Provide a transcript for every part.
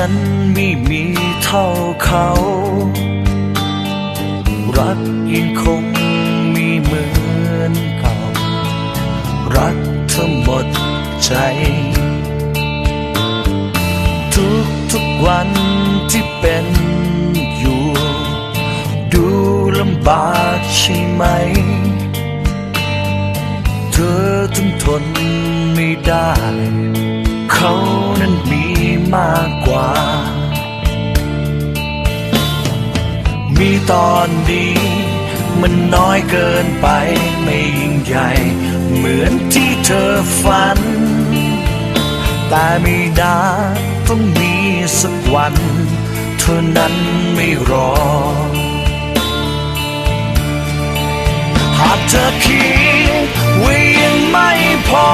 ฉันไม่มีเท่าเขา รักยังคงมีเหมือนเก่า รักเธอหมดใจ ทุกทุกวันที่เป็นอยู่ ดูลำบากใช่ไหม เธอถึงทนไม่ได้ เขานั้นมี มากกว่า มีตอนดีมันน้อยเกินไปไม่ยิ่งใหญ่ เหมือนที่เธอฝัน แต่ไม่นาต้องมีสักวัน เธอนั้นไม่รอ หากเธอคิดว่ายังไม่พอ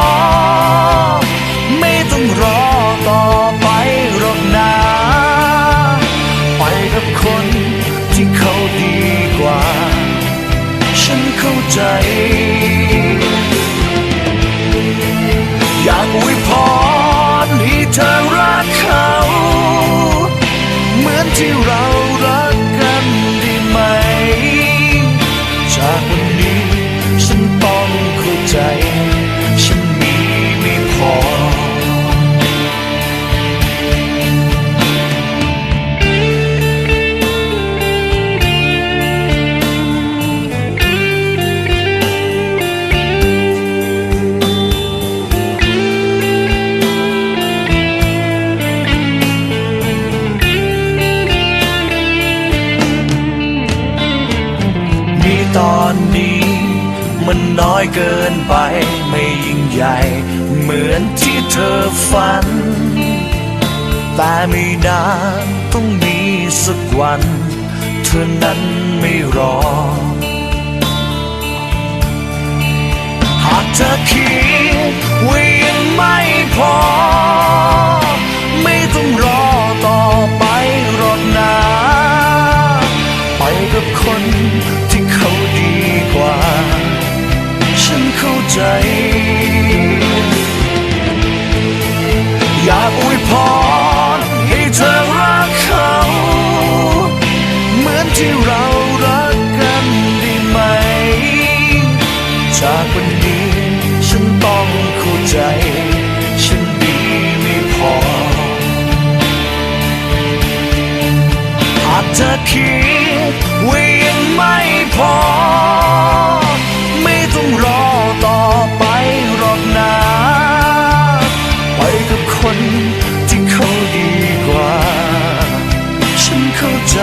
ที่เรา มันน้อยเกินไปไม่ยิ่งใหญ่ เหมือนที่เธอฝัน แต่ไม่นานต้องมีสักวัน เธอนั้นไม่รอ หากเธอคิดว่ายังไม่พอ ไม่ต้องรอต่อไปหรอกนะ ไปกับคน ที่เรารักกันได้ไหม จากวันนี้ฉันต้องเข้าใจ ฉันดีไม่พอ หากเธอคิดว่ายังไม่พอ ไม่ต้องรอต่อไปหรอกนะไปกับคนที่เขาดีกว่า ฉันเข้าใจ